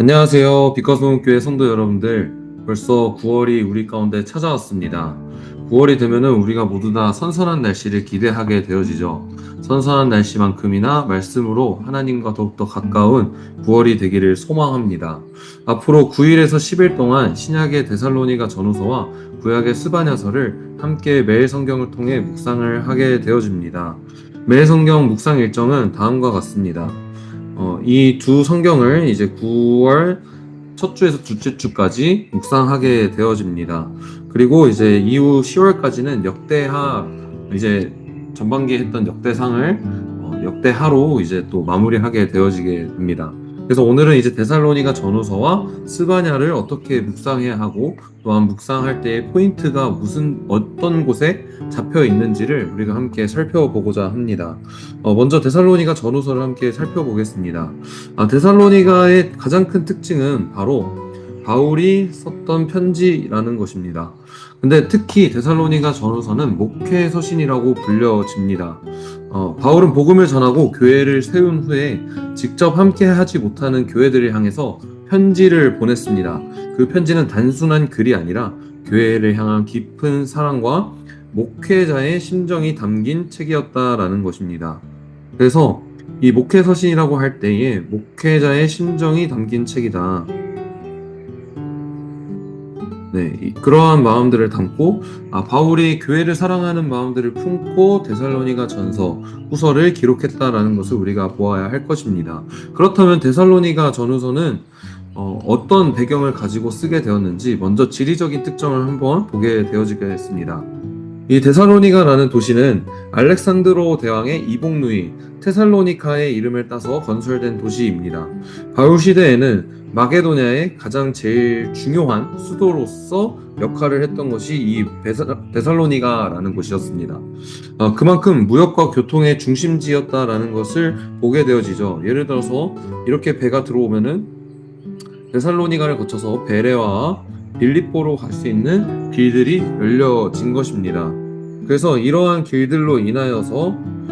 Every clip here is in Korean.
안녕하세요. 빛과소문교회 성도 여러분들. 벌써 9월이 우리 가운데 찾아왔습니다. 9월이 되면은 우리가 모두 다 선선한 날씨를 기대하게 되어지죠. 선선한 날씨만큼이나 말씀으로 하나님과 더욱더 가까운 9월이 되기를 소망합니다. 앞으로 9일에서 10일 동안 신약의 데살로니가 전후서와 구약의 스바냐서를 함께 매일 성경을 통해 묵상을 하게 되어집니다. 매일 성경 묵상 일정은 다음과 같습니다. 어, 이 두 성경을 이제 9월 첫 주에서 둘째 주까지 묵상하게 되어집니다. 그리고 이제 이후 10월까지는 역대하 이제 전반기에 했던 역대상을 어, 역대하로 이제 또 마무리하게 되어지게 됩니다. 그래서 오늘은 이제 데살로니가 전후서와 스바냐를 어떻게 묵상해야 하고 또한 묵상할 때의 포인트가 무슨 어떤 곳에 잡혀 있는지를 우리가 함께 살펴보고자 합니다. 어, 먼저 데살로니가 전후서를 함께 살펴보겠습니다. 아, 데살로니가의 가장 큰 특징은 바로 바울이 썼던 편지라는 것입니다. 근데 특히 데살로니가 전후서는 목회 서신이라고 불려집니다. 어, 바울은 복음을 전하고 교회를 세운 후에 직접 함께 하지 못하는 교회들을 향해서 편지를 보냈습니다. 그 편지는 단순한 글이 아니라 교회를 향한 깊은 사랑과 목회자의 심정이 담긴 책이었다라는 것입니다. 그래서 이 목회 서신이라고 할 때에 목회자의 심정이 담긴 책이다. 네, 이- 그러한 마음들을 담고 아, 바울이 교회를 사랑하는 마음들을 품고 데살로니가 전서 후서를 기록했다라는 것을 우리가 보아야 할 것입니다. 그렇다면 데살로니가 전후서는 어, 어떤 배경을 가지고 쓰게 되었는지 먼저 지리적인 특정을 한번 보게 되어지겠습니다. 이 데살로니가라는 도시는 알렉산드로 대왕의 이복누이 테살로니카의 이름을 따서 건설된 도시입니다. 바울 시대에는 마게도냐의 가장 제일 중요한 수도로서 역할을 했던 것이 이 데살로니가라는 곳이었습니다. 어, 그만큼 무역과 교통의 중심지였다라는 것을 보게 되어지죠. 예를 들어서 이렇게 배가 들어오면은 데살로니가를 거쳐서 베레와 빌립보로 갈 수 있는 길들이 열려진 것입니다. 그래서 이러한 길들로 인하여서 어,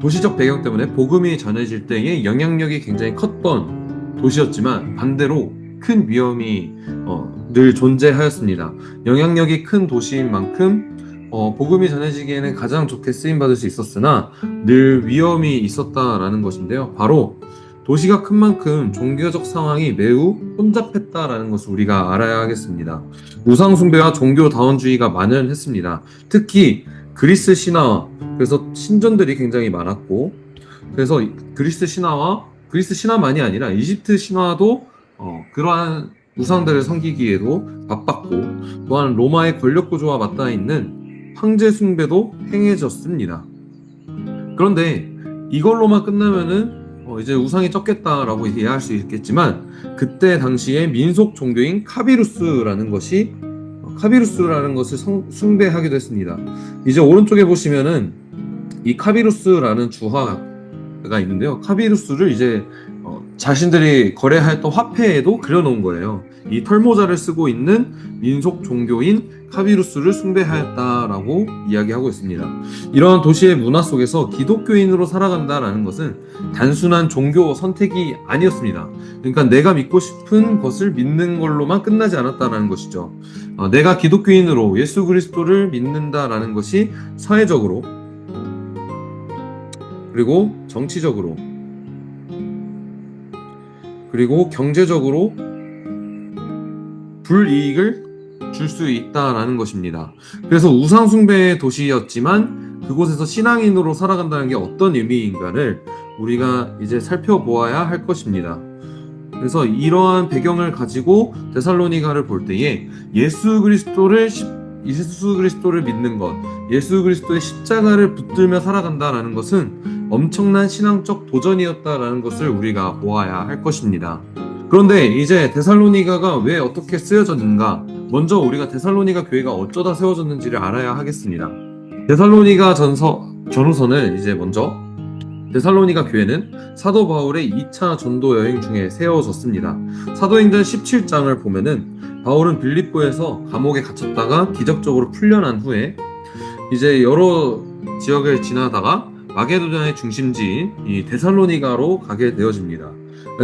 도시적 배경 때문에 복음이 전해질 때의 영향력이 굉장히 컸던 도시였지만 반대로 큰 위험이 어, 늘 존재하였습니다. 영향력이 큰 도시인 만큼 어, 복음이 전해지기에는 가장 좋게 쓰임 받을 수 있었으나 늘 위험이 있었다라는 것인데요. 바로 도시가 큰 만큼 종교적 상황이 매우 혼잡했다라는 것을 우리가 알아야 하겠습니다. 우상숭배와 종교다원주의가 만연했습니다. 특히 그리스 신화, 그래서 신전들이 굉장히 많았고, 그래서 이- 그리스 신화와 그리스 신화만이 아니라 이집트 신화도 어, 그러한 우상들을 섬기기에도 바빴고, 또한 로마의 권력 구조와 맞닿아 있는 황제 숭배도 행해졌습니다. 그런데 이걸로만 끝나면은 어, 이제 우상이 쪘겠다라고 이해할 수 있겠지만 그때 당시에 민속 종교인 카비루스라는 것이 어, 카비루스라는 것을 성- 숭배하기도 했습니다. 이제 오른쪽에 보시면은 이 카비루스라는 주화가 있는데요. 카비루스를 이제 어, 자신들이 거래했던 화폐에도 그려놓은 거예요. 이 털모자를 쓰고 있는 민속 종교인 카비루스를 숭배하였다라고 이야기하고 있습니다. 이러한 도시의 문화 속에서 기독교인으로 살아간다라는 것은 단순한 종교 선택이 아니었습니다. 그러니까 내가 믿고 싶은 것을 믿는 걸로만 끝나지 않았다라는 것이죠. 어, 내가 기독교인으로 예수 그리스도를 믿는다라는 것이 사회적으로 그리고 정치적으로 그리고 경제적으로 불이익을 줄 수 있다라는 것입니다. 그래서 우상숭배의 도시였지만 그곳에서 신앙인으로 살아간다는 게 어떤 의미인가를 우리가 이제 살펴보아야 할 것입니다. 그래서 이러한 배경을 가지고 데살로니가를 볼 때에 예수 그리스도를 십- 예수 그리스도를 믿는 것, 예수 그리스도의 십자가를 붙들며 살아간다라는 것은 엄청난 신앙적 도전이었다라는 것을 우리가 보아야 할 것입니다. 그런데 이제 데살로니가가 왜 어떻게 쓰여졌는가? 먼저 우리가 데살로니가 교회가 어쩌다 세워졌는지를 알아야 하겠습니다. 데살로니가 전서 전후서는 이제 먼저 데살로니가 교회는 사도 바울의 2차 전도 여행 중에 세워졌습니다. 사도행전 17장을 보면은 바울은 빌립보에서 감옥에 갇혔다가 기적적으로 풀려난 후에 이제 여러 지역을 지나다가 마게도냐의 중심지인 이 데살로니가로 가게 되어집니다.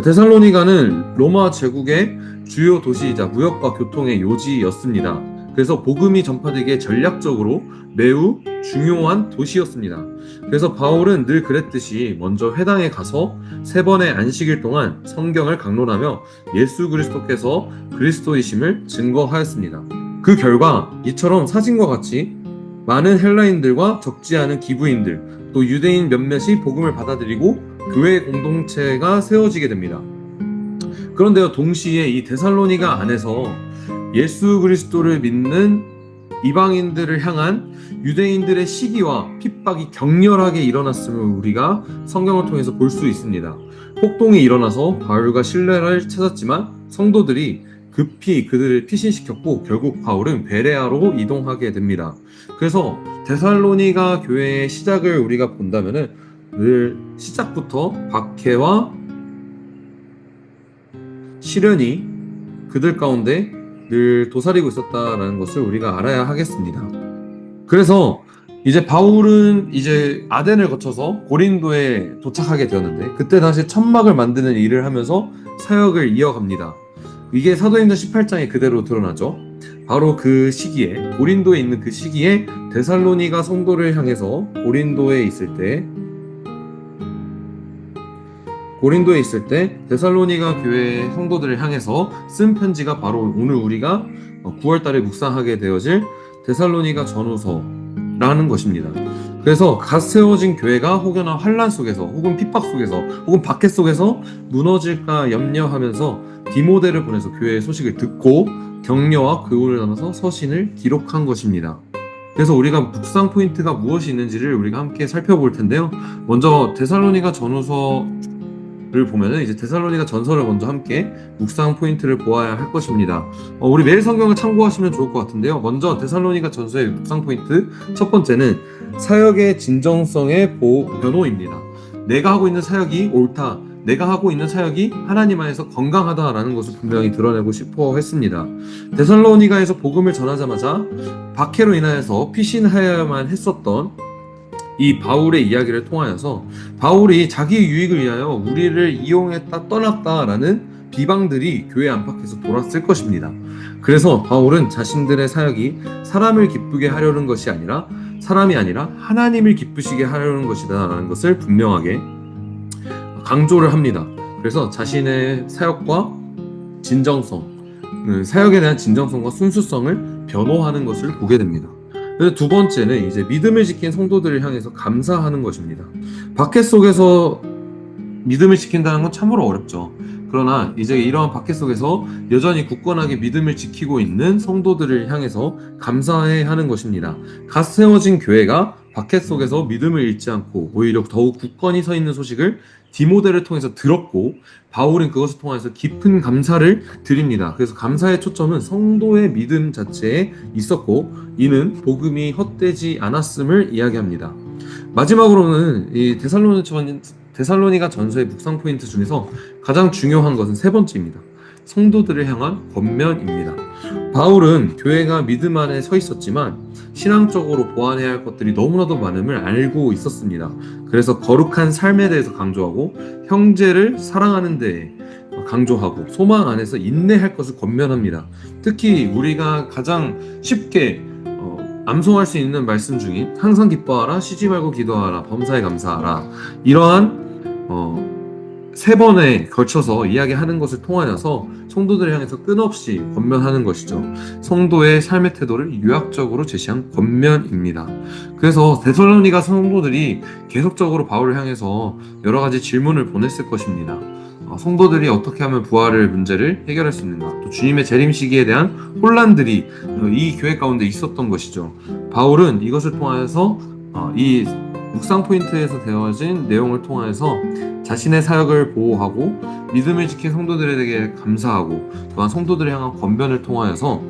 데살로니가는 로마 제국의 주요 도시이자 무역과 교통의 요지였습니다. 그래서 복음이 전파되기에 전략적으로 매우 중요한 도시였습니다. 그래서 바울은 늘 그랬듯이 먼저 회당에 가서 세 번의 안식일 동안 성경을 강론하며 예수 그리스도께서 그리스도이심을 증거하였습니다. 그 결과 이처럼 사진과 같이 많은 헬라인들과 적지 않은 기부인들 또 유대인 몇몇이 복음을 받아들이고 교회 공동체가 세워지게 됩니다. 그런데요 동시에 이 데살로니가 안에서 예수 그리스도를 믿는 이방인들을 향한 유대인들의 시기와 핍박이 격렬하게 일어났음을 우리가 성경을 통해서 볼 수 있습니다. 폭동이 일어나서 바울과 신뢰를 찾았지만 성도들이 급히 그들을 피신시켰고 결국 바울은 베레아로 이동하게 됩니다. 그래서 데살로니가 교회의 시작을 우리가 본다면은 늘 시작부터 박해와 시련이 그들 가운데 늘 도사리고 있었다라는 것을 우리가 알아야 하겠습니다. 그래서 이제 바울은 이제 아덴을 거쳐서 고린도에 도착하게 되었는데 그때 다시 천막을 만드는 일을 하면서 사역을 이어갑니다. 이게 사도행전 18장에 그대로 드러나죠. 바로 그 시기에 고린도에 있는 그 시기에 데살로니가 성도를 향해서 고린도에 있을 때 고린도에 있을 때 데살로니가 교회 성도들을 향해서 쓴 편지가 바로 오늘 우리가 9월 달에 묵상하게 되어질 데살로니가 전후서라는 것입니다. 그래서 갓 세워진 교회가 혹여나 환란 속에서 혹은 핍박 속에서 혹은 박해 속에서 무너질까 염려하면서 디모데를 보내서 교회의 소식을 듣고 격려와 교훈을 담아서 서신을 기록한 것입니다. 그래서 우리가 묵상 포인트가 무엇이 있는지를 우리가 함께 살펴볼 텐데요. 먼저 데살로니가 전후서를 보면은 이제 데살로니가 전서를 먼저 함께 묵상 포인트를 보아야 할 것입니다. 어, 우리 매일 성경을 참고하시면 좋을 것 같은데요. 먼저 데살로니가 전서의 묵상 포인트 첫 번째는 사역의 진정성의 보, 변호입니다. 내가 하고 있는 사역이 옳다. 내가 하고 있는 사역이 하나님 안에서 건강하다라는 것을 분명히 드러내고 싶어 했습니다. 데살로니가에서 복음을 전하자마자 박해로 인하여서 피신하여야만 했었던 이 바울의 이야기를 통하여서 바울이 자기 유익을 위하여 우리를 이용했다 떠났다라는 비방들이 교회 안팎에서 돌았을 것입니다. 그래서 바울은 자신들의 사역이 사람을 기쁘게 하려는 것이 아니라 사람이 아니라 하나님을 기쁘시게 하려는 것이다라는 것을 분명하게 강조를 합니다. 그래서 자신의 사역과 진정성, 그 사역에 대한 진정성과 순수성을 변호하는 것을 보게 됩니다. 그래서 두 번째는 이제 믿음을 지킨 성도들을 향해서 감사하는 것입니다. 박해 속에서 믿음을 지킨다는 건 참으로 어렵죠. 그러나 이제 이러한 박해 속에서 여전히 굳건하게 믿음을 지키고 있는 성도들을 향해서 감사해 하는 것입니다. 갓 세워진 교회가 박해 속에서 믿음을 잃지 않고 오히려 더욱 굳건히 서 있는 소식을 디모데를 통해서 들었고 바울은 그것을 통해서 깊은 감사를 드립니다. 그래서 감사의 초점은 성도의 믿음 자체에 있었고 이는 복음이 헛되지 않았음을 이야기합니다. 마지막으로는 이 데살로니가 데살로니가 전서의 묵상 포인트 중에서 가장 중요한 것은 세 번째입니다. 성도들을 향한 권면입니다. 바울은 교회가 믿음 안에 서 있었지만 신앙적으로 보완해야 할 것들이 너무나도 많음을 알고 있었습니다. 그래서 거룩한 삶에 대해서 강조하고 형제를 사랑하는 데 강조하고 소망 안에서 인내할 것을 권면합니다. 특히 우리가 가장 쉽게 어, 암송할 수 있는 말씀 중인 항상 기뻐하라, 쉬지 말고 기도하라, 범사에 감사하라 이러한 어, 세 번에 걸쳐서 이야기하는 것을 통하여서 성도들을 향해서 끊없이 권면하는 것이죠. 성도의 삶의 태도를 유학적으로 제시한 권면입니다. 그래서 데살로니가 성도들이 계속적으로 바울을 향해서 여러 가지 질문을 보냈을 것입니다. 어, 성도들이 어떻게 하면 부활의 문제를 해결할 수 있는가? 또 주님의 재림 시기에 대한 혼란들이 어, 이 교회 가운데 있었던 것이죠. 바울은 이것을 통하여서 어, 이 묵상 포인트에서 되어진 내용을 통해서 자신의 사역을 보호하고 믿음을 지킨 성도들에게 감사하고 또한 성도들을 향한 권변을 통하여서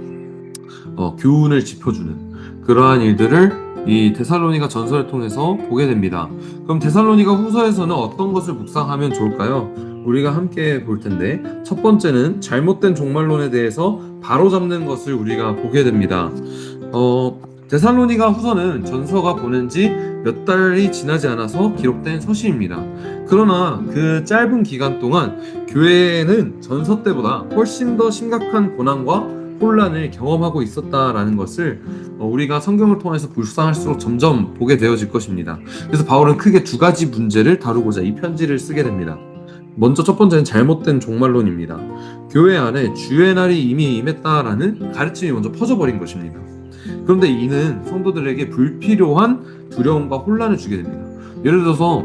어, 교훈을 짚어주는 그러한 일들을 이 데살로니가 전설을 통해서 보게 됩니다. 그럼 데살로니가 후서에서는 어떤 것을 묵상하면 좋을까요? 우리가 함께 볼 텐데 첫 번째는 잘못된 종말론에 대해서 바로잡는 것을 우리가 보게 됩니다. 어, 데살로니가 후서는 전서가 보낸 지 몇 달이 지나지 않아서 기록된 서신입니다. 그러나 그 짧은 기간 동안 교회는 전서 때보다 훨씬 더 심각한 고난과 혼란을 경험하고 있었다라는 것을 어, 우리가 성경을 통해서 불쌍할수록 점점 보게 되어질 것입니다. 그래서 바울은 크게 두 가지 문제를 다루고자 이 편지를 쓰게 됩니다. 먼저 첫 번째는 잘못된 종말론입니다. 교회 안에 주의 날이 이미 임했다라는 가르침이 먼저 퍼져버린 것입니다. 그런데 이는 성도들에게 불필요한 두려움과 혼란을 주게 됩니다. 예를 들어서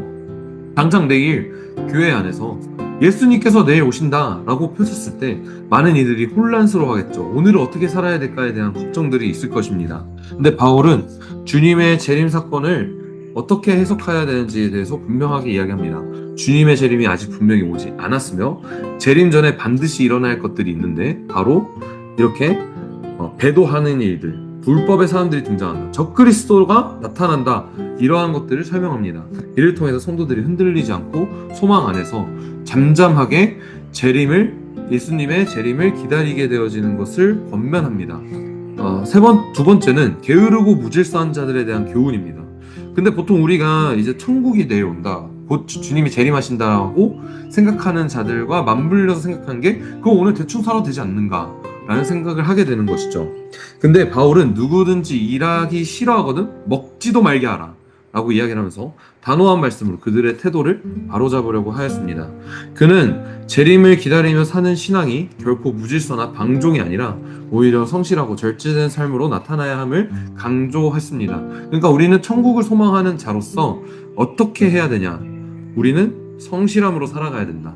당장 내일 교회 안에서 예수님께서 내일 오신다라고 펼쳤을 때 많은 이들이 혼란스러워하겠죠. 오늘을 어떻게 살아야 될까에 대한 걱정들이 있을 것입니다. 근데 바울은 주님의 재림 사건을 어떻게 해석해야 되는지에 대해서 분명하게 이야기합니다. 주님의 재림이 아직 분명히 오지 않았으며 재림 전에 반드시 일어날 것들이 있는데 바로 이렇게 어, 배도하는 일들, 불법의 사람들이 등장한다. 적그리스도가 나타난다. 이러한 것들을 설명합니다. 이를 통해서 성도들이 흔들리지 않고 소망 안에서 잠잠하게 재림을 예수님의 재림을 기다리게 되어지는 것을 권면합니다. 어, 세 번, 두 번째는 게으르고 무질서한 자들에 대한 교훈입니다. 근데 보통 우리가 이제 천국이 내려온다. 곧 주- 주님이 재림하신다고 생각하는 자들과 맞물려서 생각하는 게 그거 오늘 대충 살아도 되지 않는가 라는 생각을 하게 되는 것이죠. 근데 바울은 누구든지 일하기 싫어하거든 먹지도 말게 하라 라고 이야기를 하면서 단호한 말씀으로 그들의 태도를 바로잡으려고 하였습니다. 그는 재림을 기다리며 사는 신앙이 결코 무질서나 방종이 아니라 오히려 성실하고 절제된 삶으로 나타나야 함을 강조했습니다. 그러니까 우리는 천국을 소망하는 자로서 어떻게 해야 되냐? 우리는 성실함으로 살아가야 된다.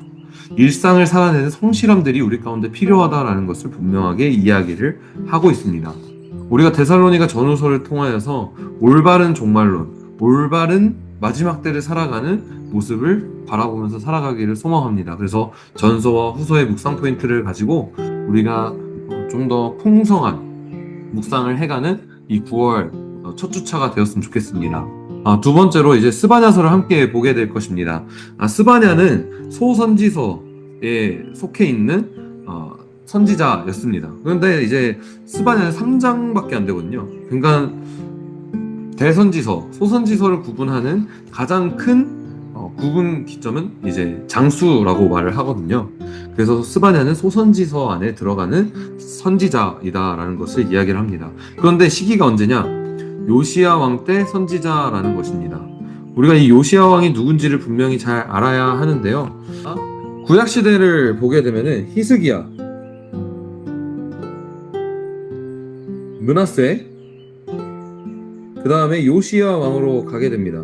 일상을 살아내는 성실함들이 우리 가운데 필요하다라는 것을 분명하게 이야기를 하고 있습니다. 우리가 데살로니가 전후서를 통하여서 올바른 종말론, 올바른 마지막 때를 살아가는 모습을 바라보면서 살아가기를 소망합니다. 그래서 전서와 후서의 묵상 포인트를 가지고 우리가 좀 더 풍성한 묵상을 해가는 이 9월 첫 주차가 되었으면 좋겠습니다. 아, 두 번째로 이제 스바냐서를 함께 보게 될 것입니다. 아, 스바냐는 소선지서 에 속해 있는 어, 선지자였습니다. 그런데 이제 스바냐는 3장밖에 안 되거든요. 그러니까 대선지서, 소선지서를 구분하는 가장 큰 어, 구분 기점은 이제 장수라고 말을 하거든요. 그래서 스바냐는 소선지서 안에 들어가는 선지자이다라는 것을 이야기를 합니다. 그런데 시기가 언제냐? 요시야 왕 때 선지자라는 것입니다. 우리가 이 요시야 왕이 누군지를 분명히 잘 알아야 하는데요. 구약 시대를 보게 되면은 히스기야, 문하세, 그 다음에 요시야 왕으로 가게 됩니다.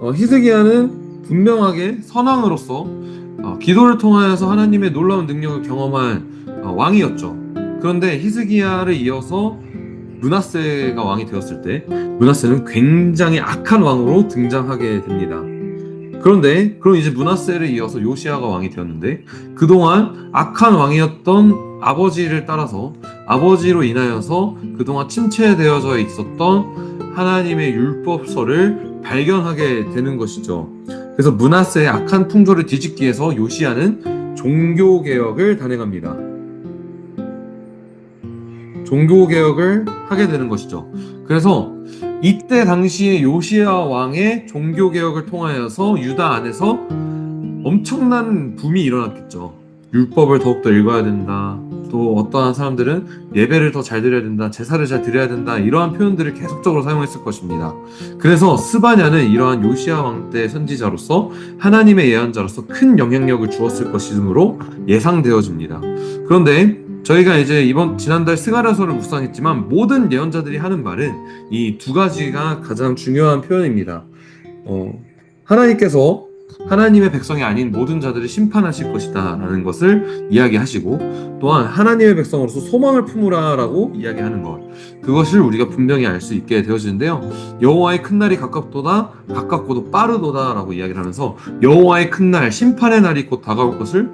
어, 히스기야는 분명하게 선왕으로서 어, 기도를 통하여서 하나님의 놀라운 능력을 경험한 어, 왕이었죠. 그런데 히스기야를 이어서 문하세가 왕이 되었을 때 문하세는 굉장히 악한 왕으로 등장하게 됩니다. 그런데 그럼 이제 문하세를 이어서 요시아가 왕이 되었는데 그동안 악한 왕이었던 아버지를 따라서 아버지로 인하여서 그동안 침체되어져 있었던 하나님의 율법서를 발견하게 되는 것이죠. 그래서 문하세의 악한 풍조를 뒤집기 위해서 요시아는 종교 개혁을 단행합니다. 종교 개혁을 하게 되는 것이죠. 그래서 이때 당시에 요시아 왕의 종교 개혁을 통하여서 유다 안에서 엄청난 붐이 일어났겠죠. 율법을 더욱더 읽어야 된다. 또 어떠한 사람들은 예배를 더 잘 드려야 된다. 제사를 잘 드려야 된다. 이러한 표현들을 계속적으로 사용했을 것입니다. 그래서 스바냐는 이러한 요시아 왕 때 선지자로서 하나님의 예언자로서 큰 영향력을 주었을 것이므로 예상되어집니다. 그런데 저희가 이제 이번 지난달 스가랴서를 묵상했지만 모든 예언자들이 하는 말은 이 두 가지가 가장 중요한 표현입니다. 어, 하나님께서 하나님의 백성이 아닌 모든 자들을 심판하실 것이다라는 것을 이야기하시고 또한 하나님의 백성으로서 소망을 품으라라고 이야기하는 것 그것을 우리가 분명히 알 수 있게 되어지는데요 여호와의 큰 날이 가깝도다 가깝고도 빠르도다라고 이야기를 하면서 여호와의 큰 날 심판의 날이 곧 다가올 것을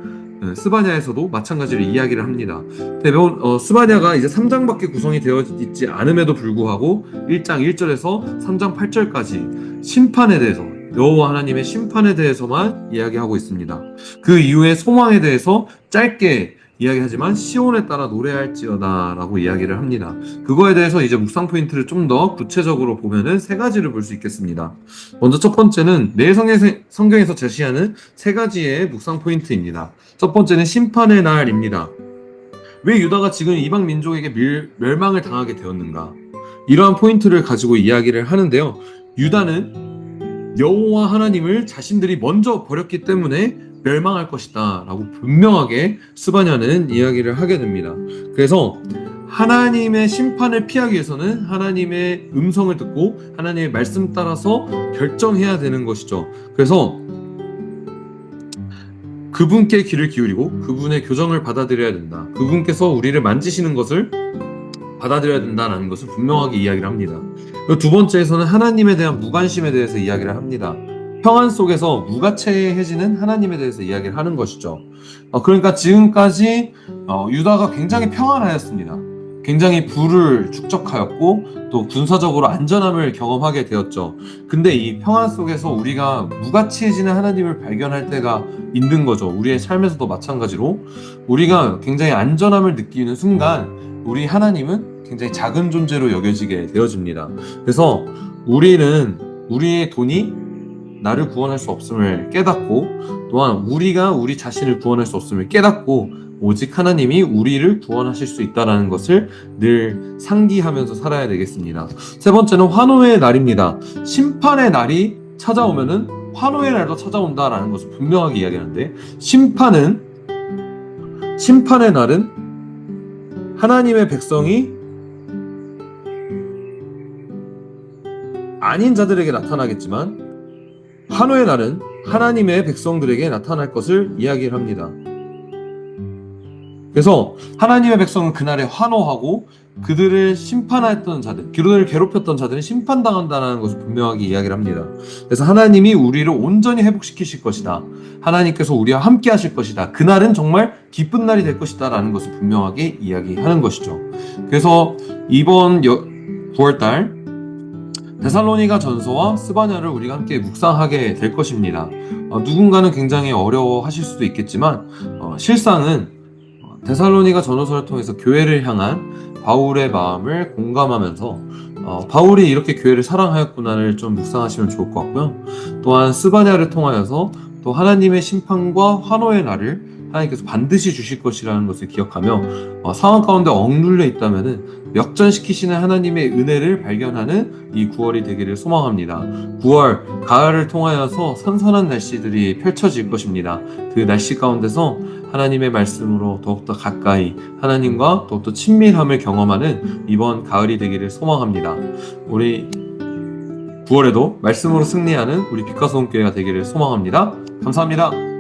어, 스바냐에서도 마찬가지로 이야기를 합니다. 대부분 어, 스바냐가 이제 3장밖에 구성이 되어 있지 않음에도 불구하고 1장 1절에서 3장 8절까지 심판에 대해서 여호와 하나님의 심판에 대해서만 이야기하고 있습니다. 그 이후에 소망에 대해서 짧게 이야기하지만 시온에 따라 노래할지어다 라고 이야기를 합니다. 그거에 대해서 이제 묵상 포인트를 좀 더 구체적으로 보면은 세 가지를 볼 수 있겠습니다. 먼저 첫 번째는 내 성경에서 제시하는 세 가지의 묵상 포인트입니다. 첫 번째는 심판의 날입니다. 왜 유다가 지금 이방 민족에게 밀- 멸망을 당하게 되었는가? 이러한 포인트를 가지고 이야기를 하는데요. 유다는 여호와 하나님을 자신들이 먼저 버렸기 때문에 멸망할 것이다 라고 분명하게 스바냐는 이야기를 하게 됩니다. 그래서 하나님의 심판을 피하기 위해서는 하나님의 음성을 듣고 하나님의 말씀 따라서 결정해야 되는 것이죠. 그래서 그분께 귀를 기울이고 그분의 교정을 받아들여야 된다. 그분께서 우리를 만지시는 것을 받아들여야 된다는 것을 분명하게 이야기를 합니다. 두 번째에서는 하나님에 대한 무관심에 대해서 이야기를 합니다. 평안 속에서 무가체해지는 하나님에 대해서 이야기를 하는 것이죠. 어, 그러니까 지금까지 어, 유다가 굉장히 평안하였습니다. 굉장히 부를 축적하였고 또 군사적으로 안전함을 경험하게 되었죠. 근데 이 평안 속에서 우리가 무가치해지는 하나님을 발견할 때가 있는 거죠. 우리의 삶에서도 마찬가지로 우리가 굉장히 안전함을 느끼는 순간 우리 하나님은 굉장히 작은 존재로 여겨지게 되어집니다. 그래서 우리는 우리의 돈이 나를 구원할 수 없음을 깨닫고 또한 우리가 우리 자신을 구원할 수 없음을 깨닫고 오직 하나님이 우리를 구원하실 수 있다라는 것을 늘 상기하면서 살아야 되겠습니다. 세 번째는 환호의 날입니다. 심판의 날이 찾아오면은 환호의 날도 찾아온다라는 것을 분명하게 이야기하는데 심판은 심판의 날은 하나님의 백성이 아닌 자들에게 나타나겠지만 환호의 날은 하나님의 백성들에게 나타날 것을 이야기를 합니다. 그래서 하나님의 백성은 그날에 환호하고 그들을 심판했던 자들, 그들을 괴롭혔던 자들은 심판당한다는 것을 분명하게 이야기를 합니다. 그래서 하나님이 우리를 온전히 회복시키실 것이다. 하나님께서 우리와 함께 하실 것이다. 그날은 정말 기쁜 날이 될 것이다. 라는 것을 분명하게 이야기하는 것이죠. 그래서 이번 9월달 데살로니가 전서와 스바냐를 우리가 함께 묵상하게 될 것입니다. 어, 누군가는 굉장히 어려워하실 수도 있겠지만 어, 실상은 어, 데살로니가 전서를 통해서 교회를 향한 바울의 마음을 공감하면서 어, 바울이 이렇게 교회를 사랑하였구나를 좀 묵상하시면 좋을 것 같고요. 또한 스바냐를 통하여서 또 하나님의 심판과 환호의 날을 하나님께서 반드시 주실 것이라는 것을 기억하며 어, 상황 가운데 억눌려 있다면은 역전시키시는 하나님의 은혜를 발견하는 이 9월이 되기를 소망합니다. 9월 가을을 통하여서 선선한 날씨들이 펼쳐질 것입니다. 그 날씨 가운데서 하나님의 말씀으로 더욱더 가까이 하나님과 더욱더 친밀함을 경험하는 이번 가을이 되기를 소망합니다. 우리 9월에도 말씀으로 승리하는 우리 빛과 소금교회가 되기를 소망합니다. 감사합니다.